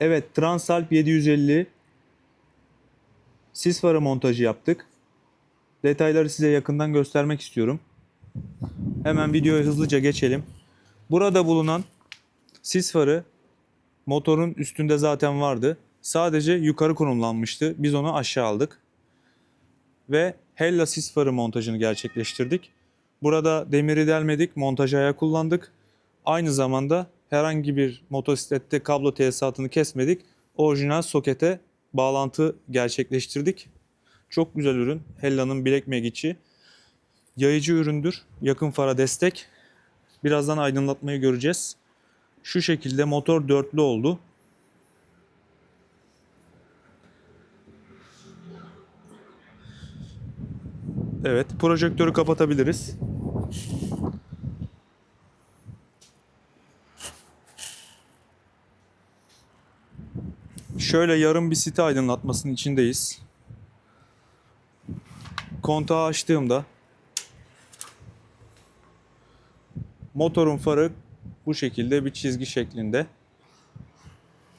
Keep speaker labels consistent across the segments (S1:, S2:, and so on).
S1: Evet, Transalp 750 sis farı montajı yaptık. Detayları size yakından göstermek istiyorum. Hemen videoya hızlıca geçelim. Burada bulunan sis farı motorun üstünde zaten vardı. Sadece yukarı konumlanmıştı. Biz onu aşağı aldık. Ve Hella sis farı montajını gerçekleştirdik. Burada demiri delmedik, montaj ayağı kullandık. Aynı zamanda herhangi bir motosiklette kablo tesisatını kesmedik. Orijinal sokete bağlantı gerçekleştirdik. Çok güzel ürün. Hella'nın Black Magic'i. Yayıcı üründür. Yakın fara destek. Birazdan aydınlatmayı göreceğiz. Şu şekilde motor dörtlü oldu. Evet, projektörü kapatabiliriz. Şöyle yarım bir site aydınlatmasının içindeyiz. Kontağı açtığımda motorun farı bu şekilde bir çizgi şeklinde.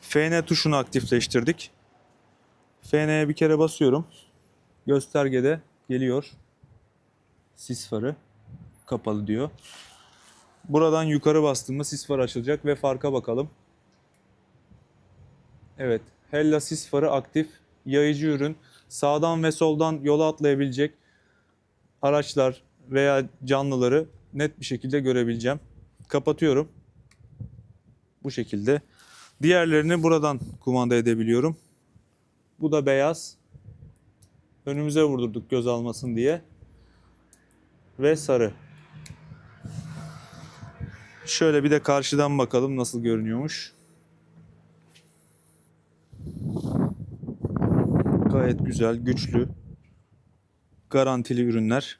S1: FN tuşunu aktifleştirdik. FN'ye bir kere basıyorum. Göstergede geliyor. Sis farı kapalı diyor. Buradan yukarı bastığımda sis farı açılacak ve farka bakalım. Evet. Hella sis farı aktif. Yayıcı ürün. Sağdan ve soldan yola atlayabilecek araçlar veya canlıları net bir şekilde görebileceğim. Kapatıyorum. Bu şekilde. Diğerlerini buradan kumanda edebiliyorum. Bu da beyaz. Önümüze vurdurduk göz almasın diye. Ve sarı. Şöyle bir de karşıdan bakalım nasıl görünüyormuş. Gayet güzel, güçlü, garantili ürünler.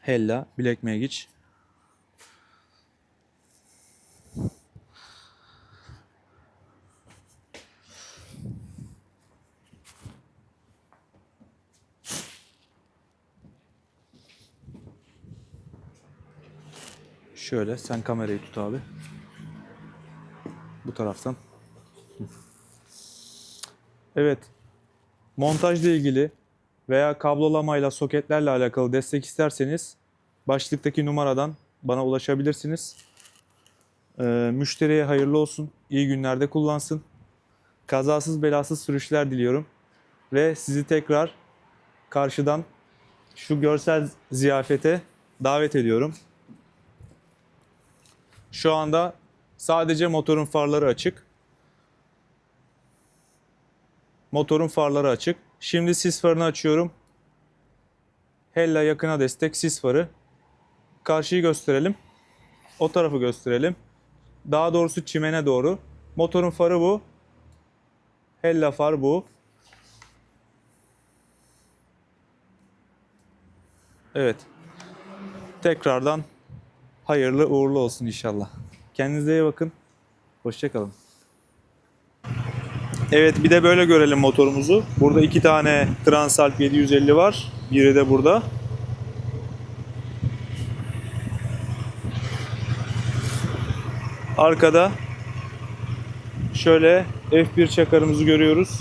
S1: Hella Black Magic. Şöyle sen kamerayı tut abi. Bu taraftan. Evet. Montajla ilgili veya kablolamayla, soketlerle alakalı destek isterseniz başlıktaki numaradan bana ulaşabilirsiniz. Ee, müşteriye hayırlı olsun. iyi günlerde kullansın. Kazasız belasız sürüşler diliyorum. Ve sizi tekrar karşıdan şu görsel ziyafete davet ediyorum. Şu anda sadece motorun farları açık. Motorun farları açık. Şimdi sis farını açıyorum. Hella yakına destek sis farı. Karşıyı gösterelim. O tarafı gösterelim. Daha doğrusu çimene doğru. Motorun farı bu. Hella far bu. Evet. Tekrardan hayırlı uğurlu olsun inşallah. Kendinize iyi bakın. Hoşçakalın. Evet bir de böyle görelim motorumuzu. Burada iki tane Transalp 750 var. Biri de burada. Arkada şöyle F1 çakarımızı görüyoruz.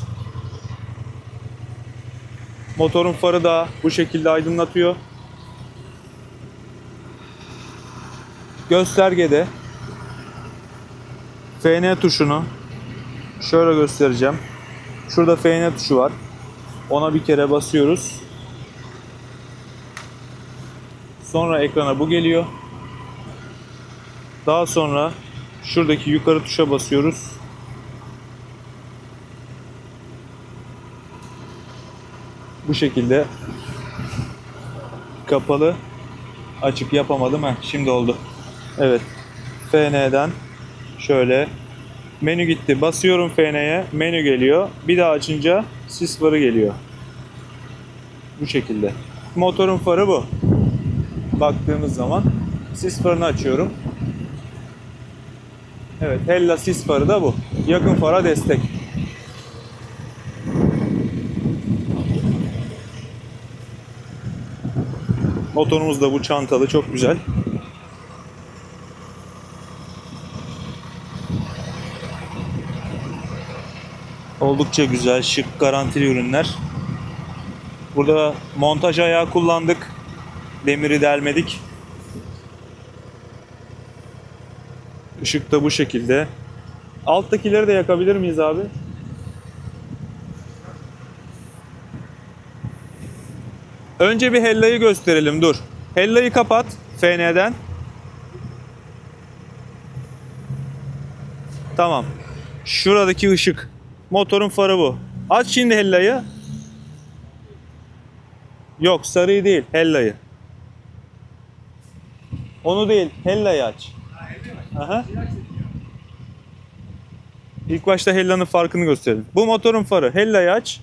S1: Motorun farı da bu şekilde aydınlatıyor. Göstergede FN tuşunu şöyle göstereceğim. Şurada FN tuşu var. Ona bir kere basıyoruz. Sonra ekrana bu geliyor. Daha sonra şuradaki yukarı tuşa basıyoruz. Bu şekilde kapalı açık yapamadım. Heh, şimdi oldu. Evet. FN'den şöyle menü gitti. Basıyorum FN'ye. Menü geliyor. Bir daha açınca sis farı geliyor. Bu şekilde. Motorun farı bu. Baktığımız zaman sis farını açıyorum. Evet, Hella sis farı da bu. Yakın fara destek. Motorumuz da bu çantalı çok güzel. Oldukça güzel, şık, garantili ürünler. Burada montaj ayağı kullandık. Demiri delmedik. Işık da bu şekilde. Alttakileri de yakabilir miyiz abi? Önce bir Hella'yı gösterelim dur. Hella'yı kapat FN'den. Tamam. Şuradaki ışık. Motorun farı bu. Aç şimdi Hella'yı. Yok sarıyı değil Hella'yı. Onu değil Hella'yı aç. Aha. İlk başta Hella'nın farkını gösterelim. Bu motorun farı. Hella'yı aç.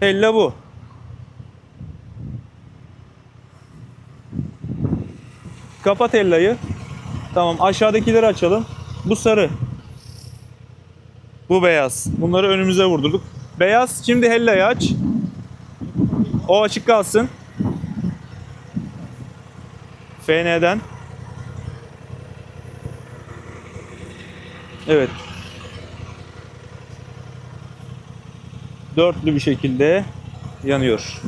S1: Hella bu. Kapat Hella'yı. Tamam aşağıdakileri açalım. Bu sarı. Bu beyaz. Bunları önümüze vurdurduk. Beyaz şimdi Hella'yı aç. O açık kalsın. FN'den. Evet. Dörtlü bir şekilde yanıyor.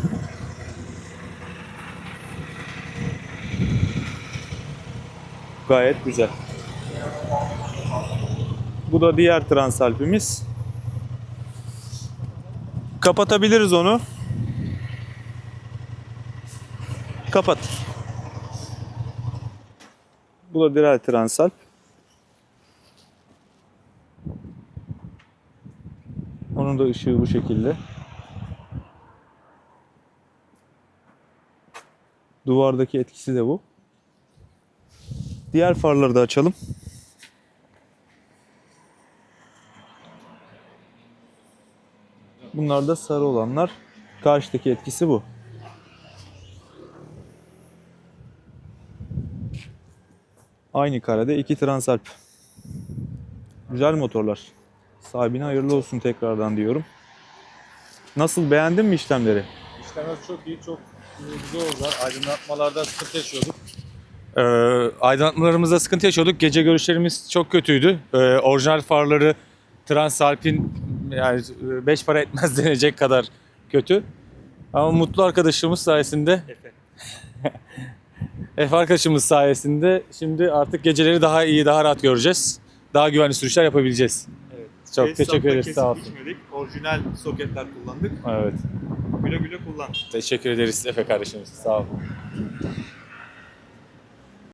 S1: Gayet güzel. Bu da diğer transalpimiz. Kapatabiliriz onu. Kapat. Bu da diğer transalp. Onun da ışığı bu şekilde. Duvardaki etkisi de bu. Diğer farları da açalım. Bunlar da sarı olanlar. Karşıdaki etkisi bu. Aynı karede iki Transalp. Güzel motorlar. Sahibine hayırlı olsun tekrardan diyorum. Nasıl beğendin mi işlemleri?
S2: İşlemler çok iyi, çok güzel oldular. Aydınlatmalarda sıkıntı yaşıyorduk. Ee, aydınlatmalarımızda sıkıntı yaşıyorduk. Gece görüşlerimiz çok kötüydü. Ee, orijinal farları Transalp'in yani 5 para etmez denecek kadar kötü. Ama mutlu arkadaşımız sayesinde Efe arkadaşımız sayesinde şimdi artık geceleri daha iyi, daha rahat göreceğiz. Daha güvenli sürüşler yapabileceğiz.
S1: Evet.
S2: Çok teşekkür ederiz. Sağ olsun.
S1: Orijinal soketler kullandık.
S2: Evet.
S1: Güle güle kullan.
S2: Teşekkür ederiz Efe kardeşimiz. Sağ olun.